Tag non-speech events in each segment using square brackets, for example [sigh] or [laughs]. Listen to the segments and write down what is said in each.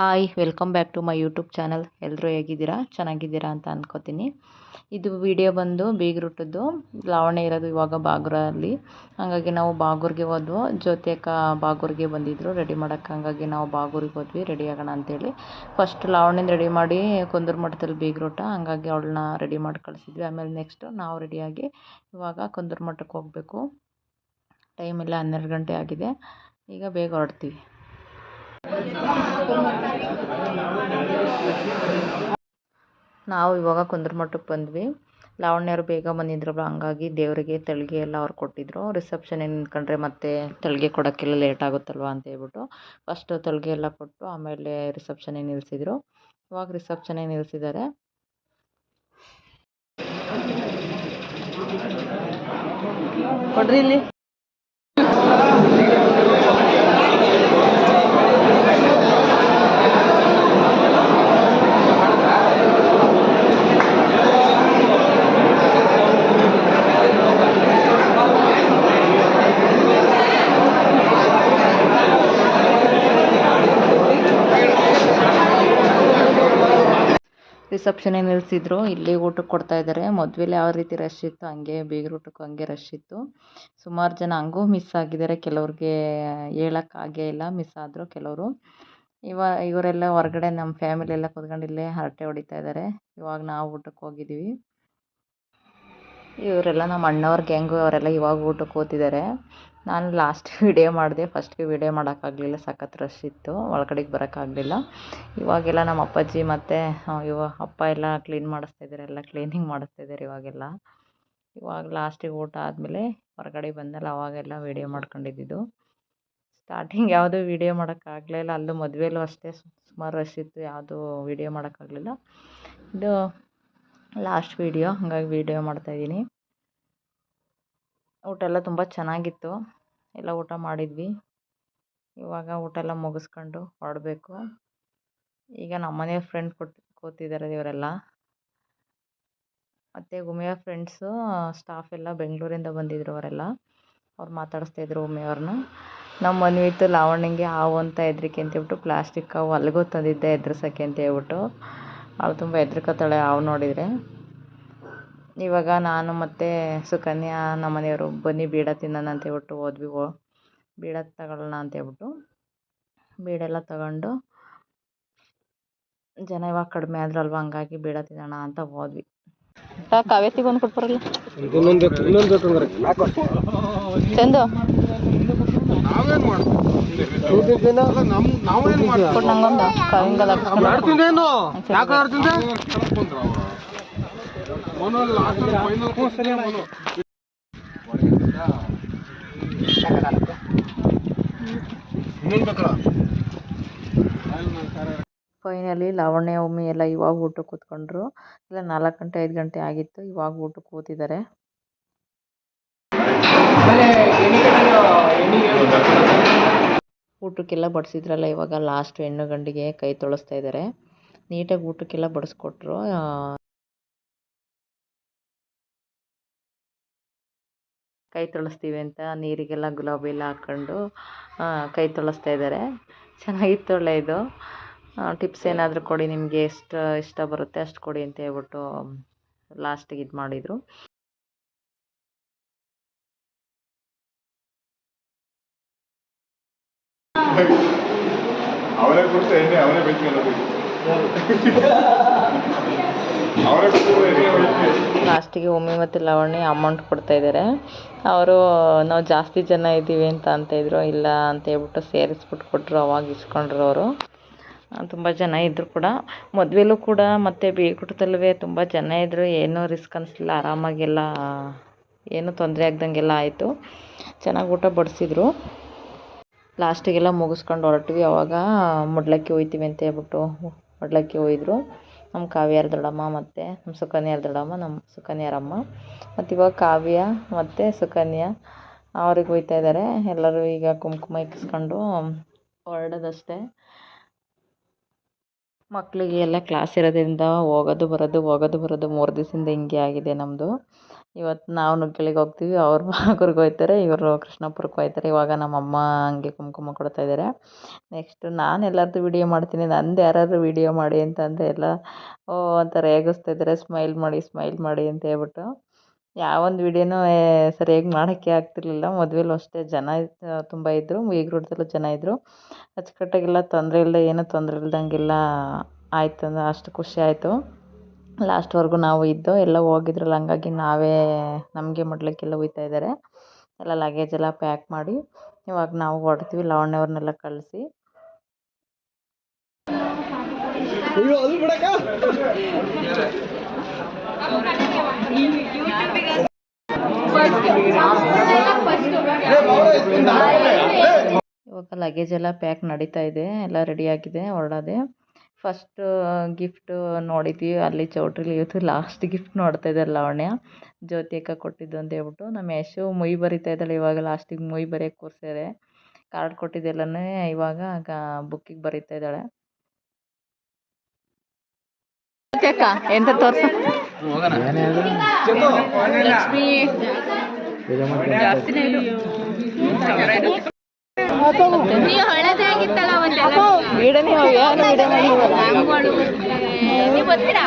Hi welcome back to my YouTube channel ಎಲ್ಲರೂ ಹೇಗಿದ್ದೀರಾ? ಚೆನ್ನಾಗಿದ್ದೀರಾ ಅಂತ ಅಂದ್ಕೋತೀನಿ ಇದು ವಿಡಿಯೋ ಬಂದು ಬೀಗ್ರೂಟದ್ದು. ಲಾವಣ್ಯ ಇರೋದು ಇವಾಗ ಬಾಗುರಲ್ಲಿ. ಹಾಗಾಗಿ ನಾವು ಬಾಗೂರಿಗೆ ಹೋದ್ವು. ಜೊತೆಕ ಬಾಗೂರಿಗೆ ಬಂದಿದ್ದರು ರೆಡಿ ಮಾಡೋಕ್ಕೆ ಹಾಗಾಗಿ ನಾವು ಬಾಗೂರಿಗೆ ಹೋದ್ವಿ. ರೆಡಿ ಆಗೋಣ ಅಂತೇಳಿ. ಫಸ್ಟ್ ಲಾವಣ್ಯನ ರೆಡಿ ಮಾಡಿ ಕುಂದೂರು ಮಠದಲ್ಲಿ ಬೀಗ್ರೂಟ. ಹಾಗಾಗಿ ಅವಳನ್ನ ರೆಡಿ ಮಾಡಿ ಕಳಿಸಿದ್ವಿ. ಆಮೇಲೆ ನೆಕ್ಸ್ಟು ನಾವು ರೆಡಿಯಾಗಿ ಇವಾಗ ಕುಂದೂರು ಮಠಕ್ಕೆ ಹೋಗಬೇಕು. ಟೈಮ್ ಎಲ್ಲ ಹನ್ನೆರಡು ಗಂಟೆ ಆಗಿದೆ. ಈಗ ಬೇಗ ಹೊರಡ್ತೀವಿ. ನಾವು ಇವಾಗ ಕುಂದ್ರಮಠಕ್ಕೆ ಬಂದ್ವಿ. ಲಾವಣ್ಯರು ಬೇಗ ಬಂದಿದ್ರು ಹಂಗಾಗಿ ದೇವರಿಗೆ ತಳಿಗೆ ಎಲ್ಲ ಅವ್ರು ಕೊಟ್ಟಿದ್ರು. ರಿಸೆಪ್ಷನ್ ನಿಂತ್ಕೊಂಡ್ರೆ ಮತ್ತೆ ತಳಿಗೆ ಕೊಡೋಕ್ಕೆಲ್ಲ ಲೇಟ್ ಆಗುತ್ತಲ್ವ ಅಂತ ಹೇಳ್ಬಿಟ್ಟು ಫಸ್ಟ್ ತಳಿಗೆ ಎಲ್ಲ ಕೊಟ್ಟು ಆಮೇಲೆ ರಿಸೆಪ್ಷನಿಗೆ ನಿಲ್ಲಿಸಿದ್ರು ಇವಾಗ ರಿಸೆಪ್ಷನಿಗೆ ನಿಲ್ಲಿಸಿದ್ದಾರೆ ಕೊಡ್ರಿ ಇಲ್ಲಿ. ರಿಸೆಪ್ಷನಿಗೆ ನಿಲ್ಲಿಸಿದ್ರು ಇಲ್ಲಿ ಊಟಕ್ಕೆ ಕೊಡ್ತಾ ಇದ್ದಾರೆ ಮದುವೆಲಿ ಯಾವ ರೀತಿ ರಶ್ ಇತ್ತು, ಹಂಗೆ ಬೀಗ್ರೂಟಕ್ಕೂ ಹಂಗೆ ರಶ್ ಇತ್ತು. ಸುಮಾರು ಜನ ಹಂಗೂ ಮಿಸ್ ಆಗಿದ್ದಾರೆ ಕೆಲವ್ರಿಗೆ ಹೇಳೋಕ್ಕಾಗೇ ಇಲ್ಲ ಮಿಸ್ ಆದರು ಕೆಲವರು. ಇವ, ಇವರೆಲ್ಲ ಹೊರಗಡೆ ನಮ್ಮ ಫ್ಯಾಮಿಲಿ ಎಲ್ಲ ಕೂತ್ಕೊಂಡು ಇಲ್ಲೇ ಹರಟೆ ಹೊಡಿತಾ ಇದ್ದಾರೆ ಇವಾಗ ನಾವು ಊಟಕ್ಕೆ ಹೋಗಿದ್ದೀವಿ ಇವರೆಲ್ಲ ನಮ್ಮ ಅಣ್ಣವ್ರ ಗ್ಯಾಂಗು ಅವರೆಲ್ಲ ಇವಾಗ ಊಟಕ್ಕೆ ಕೂತಿದ್ದಾರೆ ನಾನು ಲಾಸ್ಟ್ ವಿಡಿಯೋ [laughs] ಮಾಡಿದೆ. ಫಸ್ಟ್ಗೆ ವಿಡಿಯೋ ಮಾಡೋಕ್ಕಾಗಲಿಲ್ಲ. ಸಖತ್ ರಶ್ ಇತ್ತು. ಒಳಗಡೆಗೆ ಬರೋಕ್ಕಾಗಲಿಲ್ಲ. ಇವಾಗೆಲ್ಲ ನಮ್ಮ ಅಪ್ಪಾಜಿ ಮತ್ತು ಇವ ಅಪ್ಪ ಎಲ್ಲ ಕ್ಲೀನ್ ಮಾಡಿಸ್ತಾ ಇದ್ದಾರೆ ಎಲ್ಲ ಕ್ಲೀನಿಂಗ್ ಮಾಡಿಸ್ತಾ ಇದ್ದಾರೆ ಇವಾಗೆಲ್ಲ. ಇವಾಗ ಲಾಸ್ಟಿಗೆ ಊಟ ಆದಮೇಲೆ ಹೊರಗಡೆ ಬಂದಲ್ಲ ಅವಾಗೆಲ್ಲ ವೀಡಿಯೋ ಮಾಡ್ಕೊಂಡಿದ್ದು ಸ್ಟಾರ್ಟಿಂಗ್ ಯಾವುದೂ ವೀಡಿಯೋ ಮಾಡೋಕ್ಕಾಗಲಿಲ್ಲ. ಅಲ್ಲೂ ಮದುವೆಯಲ್ಲೂ ಅಷ್ಟೇ ಸುಮಾರು ರಶ್ ಇತ್ತು. ಯಾವುದೂ ವೀಡಿಯೋ ಮಾಡೋಕ್ಕಾಗಲಿಲ್ಲ. ಇದು ಲಾಸ್ಟ್ ವೀಡಿಯೋ ಹಾಗಾಗಿ ವೀಡಿಯೋ ಮಾಡ್ತಾಯಿದ್ದೀನಿ ಊಟ ಎಲ್ಲ ತುಂಬ ಚೆನ್ನಾಗಿತ್ತು. ಎಲ್ಲ ಊಟ ಮಾಡಿದ್ವಿ. ಇವಾಗ ಊಟ ಎಲ್ಲ ಮುಗಿಸ್ಕೊಂಡು ಹೊರಡ್ಬೇಕು. ಈಗ ನಮ್ಮ ಮನೆಯವ್ರ ಫ್ರೆಂಡ್ ಕೊಟ್ಟು ಕೂತಿದ್ದಾರೆ ಇವರೆಲ್ಲ. ಮತ್ತು ಉಮೆಯ ಫ್ರೆಂಡ್ಸು ಸ್ಟಾಫ್ ಎಲ್ಲ ಬೆಂಗಳೂರಿಂದ ಬಂದಿದ್ದರು ಅವರೆಲ್ಲ. ಅವ್ರು ಮಾತಾಡಿಸ್ತಾಯಿದ್ರು ಉಮೆಯವ್ರನ್ನ. ನಮ್ಮ ಮನ್ವಿತ್ತು ಲಾವಣ್ಯಂಗೆ ಹಾವು ಅಂತ ಹೆದ್ರಿಕೆ ಅಂತ ಹೇಳ್ಬಿಟ್ಟು ಪ್ಲಾಸ್ಟಿಕ್ ಹಾವು ಅಲ್ಲಿಗೂ ತಂದಿದ್ದೆ ಎದುರ್ಸೋಕ್ಕೆ ಅಂತ ಹೇಳ್ಬಿಟ್ಟು. ಅವಳು ತುಂಬ ಹೆದ್ರಿಕೋತಾಳೆ ಹಾವು ನೋಡಿದರೆ. ಇವಾಗ ನಾನು ಮತ್ತು ಸುಕನ್ಯಾ ನಮ್ಮ ಮನೆಯವರು ಬನ್ನಿ ಬೀಡ ತಿನ್ನೋಣ ಅಂತ ಹೇಳ್ಬಿಟ್ಟು ಹೋದ್ವಿ. ಓ ಬೀಡ ತಗೊಳ್ಳೋಣ ಅಂತ ಹೇಳ್ಬಿಟ್ಟು ಬೀಡೆಲ್ಲ ತಗೊಂಡು ಜನ ಇವಾಗ ಕಡಿಮೆ ಆದ್ರಲ್ವ ಹಂಗಾಗಿ ಬೀಡ ತಿನ್ನೋಣ ಅಂತ ಹೋದ್ವಿ. ಕಾವ್ಯತಿಗೆ ಒಂದು ಕೊಟ್ಬರಲ್ಲ ಚಂದು. ಕೊಟ್ಟು ನಂಗೊಂದು ಕಾವಿಂಗಲ್ಲ ಫೈನಲಿ ಲಾವಣ್ಯ ಒಮ್ಮೆ ಎಲ್ಲ ಇವಾಗ ಊಟಕ್ಕೆ ಕೂತ್ಕೊಂಡ್ರು. ಇಲ್ಲ ನಾಲ್ಕು ಗಂಟೆ ಐದು ಗಂಟೆ ಆಗಿತ್ತು. ಇವಾಗ ಊಟಕ್ಕೆ ಕೂತಿದ್ದಾರೆ. ಊಟಕ್ಕೆಲ್ಲ ಬಡಿಸಿದ್ರಲ್ಲ ಇವಾಗ ಲಾಸ್ಟ್ ಹೆಣ್ಣು ಗಂಡಿಗೆ ಕೈ ತೊಳಸ್ತಾ ಇದ್ದಾರೆ. ನೀಟಾಗಿ ಊಟಕ್ಕೆಲ್ಲ ಬಡಿಸ್ಕೊಟ್ರು. ಕೈ ತೊಳಸ್ತೀವಿ ಅಂತ ನೀರಿಗೆಲ್ಲ ಗುಲಾಬಿ ಎಲ್ಲ ಹಾಕ್ಕೊಂಡು ಕೈ ತೊಳಸ್ತಾ ಇದ್ದಾರೆ. ಚೆನ್ನಾಗಿತ್ತು ಒಳ್ಳೆ ಇದು. ಟಿಪ್ಸ್ ಏನಾದರೂ ಕೊಡಿ ನಿಮಗೆ ಎಷ್ಟು ಇಷ್ಟ ಬರುತ್ತೆ ಅಷ್ಟು ಕೊಡಿ ಅಂತ ಹೇಳ್ಬಿಟ್ಟು ಲಾಸ್ಟಿಗೆ ಇದು ಮಾಡಿದರು. ಅವರೇ ಕೊಡ್ತಾ ಎಣ್ಣೆ ಅವರೇ [laughs] ಲಾಸ್ಟಿಗೆ ಒಮ್ಮೆ ಮತ್ತು ಲಾವಣ್ಯ ಅಮೌಂಟ್ ಕೊಡ್ತಾ ಇದ್ದಾರೆ. ಅವರು, ನಾವು ಜಾಸ್ತಿ ಜನ ಇದ್ದೀವಿ ಅಂತ ಅಂತ ಇದ್ರು, ಇಲ್ಲ ಅಂತ ಹೇಳ್ಬಿಟ್ಟು ಸೇರಿಸ್ಬಿಟ್ಟು ಕೊಟ್ಟರು ಅವಾಗ ಇಸ್ಕೊಂಡ್ರು ಅವರು. ತುಂಬ ಜನ ಇದ್ದರು ಕೂಡ. ಮದುವೆಲೂ ಕೂಡ ಮತ್ತು ಬೀಗೂಟದಲ್ಲೂ ತುಂಬ ಜನ ಇದ್ದರು ಏನೂ ರಿಸ್ಕ್ ಅನಿಸ್ಲಿಲ್ಲ ಆರಾಮಾಗೆಲ್ಲ, ಏನೂ ತೊಂದರೆ ಆಗ್ದಂಗೆಲ್ಲ ಆಯಿತು. ಚೆನ್ನಾಗಿ ಊಟ ಬಡಿಸಿದ್ರು. ಲಾಸ್ಟಿಗೆಲ್ಲ ಮುಗಿಸ್ಕೊಂಡು ಹೊರಟ್ವಿ. ಅವಾಗ ಮುಡ್ಲಕ್ಕಿ ಹೋಯ್ತೀವಿ ಅಂತ ಹೇಳ್ಬಿಟ್ಟು ಮುಡ್ಲಕ್ಕಿ ಹೋಯ್ದ್ರು ನಮ್ಮ ಕಾವ್ಯಾರ ದೊಡ್ಡಮ್ಮ ಮತ್ತು ನಮ್ಮ ಸುಕನ್ಯಾರ ದೊಡ್ಡಮ್ಮ ನಮ್ಮ ಸುಕನ್ಯಾರಮ್ಮ ಮತ್ತು ಇವಾಗ ಕಾವ್ಯ ಮತ್ತು ಸುಕನ್ಯಾ ಅವ್ರಿಗೆ ಹೋಯ್ತಾ ಇದ್ದಾರೆ ಎಲ್ಲರೂ ಈಗ ಕುಂಕುಮ ಇಕ್ಕಿಸ್ಕೊಂಡು ಹೊರಡೋದಷ್ಟೇ. ಮಕ್ಕಳಿಗೆ ಎಲ್ಲ ಕ್ಲಾಸ್ ಇರೋದ್ರಿಂದ ಹೋಗೋದು ಬರೋದು ಹೋಗೋದು ಬರೋದು ಮೂರು ದಿವಸದಿಂದ ಹಿಂಗೆ ಆಗಿದೆ ನಮ್ಮದು ಇವತ್ತು ನಾವು ನುಗ್ಗೇಳಿಗೆ ಹೋಗ್ತೀವಿ, ಅವ್ರು ಬಾಗೂರ್ಗೆ ಹೋಗ್ತಾರೆ ಇವರು ಕೃಷ್ಣಾಪುರಕ್ಕೆ ಹೋಗ್ತಾರೆ ಇವಾಗ ನಮ್ಮಮ್ಮ ಹಂಗೆ ಕುಂಕುಮ ಕೊಡ್ತಾ ಇದ್ದಾರೆ ನೆಕ್ಸ್ಟ್ ನಾನು ಎಲ್ಲರದ್ದು ವಿಡಿಯೋ ಮಾಡ್ತೀನಿ, ನಂದು ಯಾರಾದ್ರು ವಿಡಿಯೋ ಮಾಡಿ ಅಂತಂದರೆ ಎಲ್ಲ, ಓ ಅಂತ ರೇಗಿಸ್ತಾ ಇದ್ದಾರೆ ಸ್ಮೈಲ್ ಮಾಡಿ ಸ್ಮೈಲ್ ಮಾಡಿ ಅಂತ ಹೇಳ್ಬಿಟ್ಟು, ಯಾವೊಂದು ವಿಡಿಯೋನೂ ಸರಿಯಾಗಿ ಮಾಡೋಕ್ಕೆ ಆಗ್ತಿರ್ಲಿಲ್ಲ, ಮದ್ವೆಲೂ ಅಷ್ಟೇ ಜನ ತುಂಬ ಇದ್ದರು ಬೀಗ್ರೂಟದಲ್ಲೂ ಜನ ಇದ್ದರು ಅಚ್ಚುಕಟ್ಟಾಗೆಲ್ಲ ತೊಂದರೆ ಇಲ್ಲದೆ ಏನೂ ತೊಂದರೆ ಇಲ್ದಂಗೆಲ್ಲ ಆಯ್ತು ಅಂದ್ರೆ ಅಷ್ಟು ಖುಷಿ ಆಯಿತು. ಲಾಸ್ಟ್ವರೆಗೂ ನಾವು ಇದ್ದು ಎಲ್ಲ ಹೋಗಿದ್ರಲ್ಲ ಹಂಗಾಗಿ ನಾವೇ ನಮಗೆ ಮಡ್ಲಿಕ್ಕೆಲ್ಲ ಒಯ್ತಾ ಇದ್ದಾರೆ. ಎಲ್ಲ ಲಗೇಜ್ ಎಲ್ಲ ಪ್ಯಾಕ್ ಮಾಡಿ ಇವಾಗ ನಾವು ಹೊರಡ್ತೀವಿ ಲಾವಣ್ಯವ್ರನ್ನೆಲ್ಲ ಕಳಿಸಿ. ಇವಾಗ ಲಗೇಜ್ ಎಲ್ಲ ಪ್ಯಾಕ್ ನಡೀತಾ ಇದೆ ಎಲ್ಲ ಆಗಿದೆ ಹೊರಡೋದೆ. ಫಸ್ಟು ಗಿಫ್ಟ್ ನೋಡಿದ್ವಿ. ಅಲ್ಲಿ ಚೌಟ್ರಿಲಿ ಇವತ್ತು ಲಾಸ್ಟ್ ಗಿಫ್ಟ್ ನೋಡ್ತಾ ಇದ್ದಾರೆ ಲಾವಣ್ಯ ಜ್ಯೋತಿ ಅಕ್ಕ ಕೊಟ್ಟಿದ್ದು ಅಂತ ಹೇಳ್ಬಿಟ್ಟು. ನಮ್ಮ ಯಶು ಮೊಯ್ ಬರಿತಾ ಇದ್ದಾಳೆ ಇವಾಗ. ಲಾಸ್ಟಿಗೆ ಮೊಯ್ ಬರೆಯೋಕೆ ಕೂರ್ಸಿದ್ದಾರೆ ಕಾರ್ಡ್ ಕೊಟ್ಟಿದ್ದೆಲ್ಲನೇ ಇವಾಗ ಬುಕ್ಕಿಗೆ ಬರಿತಾ ಇದ್ದಾಳೆ. ಅಕ್ಕ ಎಂತ ತೋರ್ಸ? ನೀವು ಒಂದೆಲ್ಲ ನೀವು ಬರ್ತೀರಾ?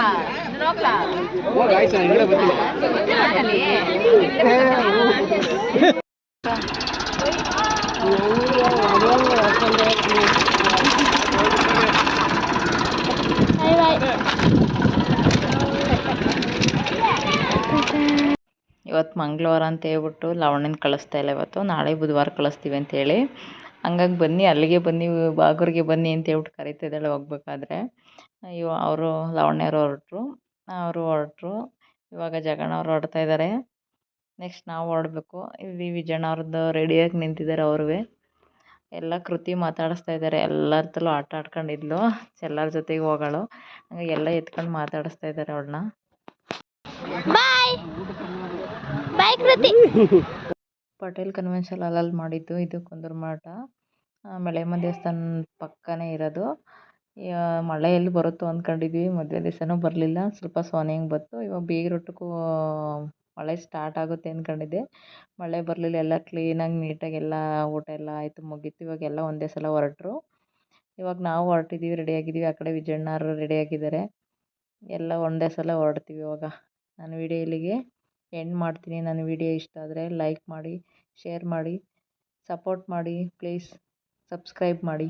ಇವತ್ತು ಮಂಗಳವಾರ ಅಂತ ಹೇಳ್ಬಿಟ್ಟು ಲವಣನ ಕಳಿಸ್ತಾ ಇಲ್ಲ ಇವತ್ತು. ನಾಳೆ ಬುಧವಾರ ಕಳಿಸ್ತೀವಿ ಅಂತೇಳಿ ಹಂಗಾಗಿ ಬನ್ನಿ, ಅಲ್ಲಿಗೆ ಬನ್ನಿ, ಬಾಗೂರಿಗೆ ಬನ್ನಿ ಅಂತ ಹೇಳ್ಬಿಟ್ಟು ಕರೀತಾ ಇದ್ದಾಳೆ ಹೋಗ್ಬೇಕಾದ್ರೆ. ಇವ ಅವರು ಲಾವಣ್ಯರು ಹೊರಟ್ರು, ಅವರು ಹೊರಟ್ರು. ಇವಾಗ ಜಗಣ್ಣ ಅವ್ರು ಹೊರಡ್ತಾ ಇದ್ದಾರೆ ನೆಕ್ಸ್ಟ್ ನಾವು ಹೊರಡ್ಬೇಕು. ಇಲ್ಲಿ ವಿಜಯಣ್ಣ ಅವ್ರದ್ದು ರೆಡಿಯಾಗಿ ನಿಂತಿದ್ದಾರೆ ಅವ್ರೂ ಎಲ್ಲ ಕೃತಿ ಮಾತಾಡಿಸ್ತಾ ಇದ್ದಾರೆ ಎಲ್ಲರ ಆಟ ಆಡ್ಕೊಂಡಿದ್ಲು. ಎಲ್ಲರ ಜೊತೆಗೆ ಹೋಗಳು. ಹಂಗಾಗಿ ಎಲ್ಲ ಎತ್ಕೊಂಡು ಮಾತಾಡಿಸ್ತಾ ಇದ್ದಾರೆ ಅವಳನ್ನ. ಬಾಯ್ ಬಾಯ್ ಕೃತಿ. ಪಟೇಲ್ ಕನ್ವೆನ್ಷನ್ ಹಾಲಲ್ಲಿ ಮಾಡಿದ್ದು ಇದು ಕುಂದೂರು ಹೇಮಂತ್ ದೇವಸ್ಥಾನ ಪಕ್ಕನೇ ಇರೋದು. ಮಳೆ ಎಲ್ಲಿ ಬರುತ್ತೋ ಅಂದ್ಕೊಂಡಿದ್ವಿ. ಮದುವೆ ದಿವಸನೂ ಬರಲಿಲ್ಲ. ಸ್ವಲ್ಪ ಸೋನೆಂಗೆ ಬಂತು. ಇವಾಗ ಬೀಗ್ರೂಟಕ್ಕೂ ಮಳೆ ಸ್ಟಾರ್ಟ್ ಆಗುತ್ತೆ ಅಂದ್ಕೊಂಡಿದ್ದೆ ಮಳೆ ಬರಲಿಲ್ಲ. ಎಲ್ಲ ಕ್ಲೀನಾಗಿ ನೀಟಾಗಿ ಎಲ್ಲ ಊಟ ಎಲ್ಲ ಆಯಿತು, ಮುಗೀತು. ಇವಾಗ ಎಲ್ಲ ಒಂದೇ ಸಲ ಹೊರಟ್ರು. ಇವಾಗ ನಾವು ಹೊರಟಿದ್ದೀವಿ ರೆಡಿಯಾಗಿದ್ದೀವಿ ಆ ಕಡೆ ರೆಡಿ ರೆಡಿಯಾಗಿದ್ದಾರೆ ಎಲ್ಲ ಒಂದೇ ಸಲ ಹೊರಡ್ತೀವಿ ಇವಾಗ. ನಾನು ವಿಡಿಯೋ ಇಲ್ಲಿಗೆ ಎಂಡ್ ಮಾಡ್ತೀನಿ. ನನ್ನ ವಿಡಿಯೋ ಇಷ್ಟ ಆದರೆ ಲೈಕ್ ಮಾಡಿ. ಶೇರ್ ಮಾಡಿ ಸಪೋರ್ಟ್ ಮಾಡಿ ಪ್ಲೀಸ್ ಸಬ್ಸ್ಕ್ರೈಬ್ ಮಾಡಿ.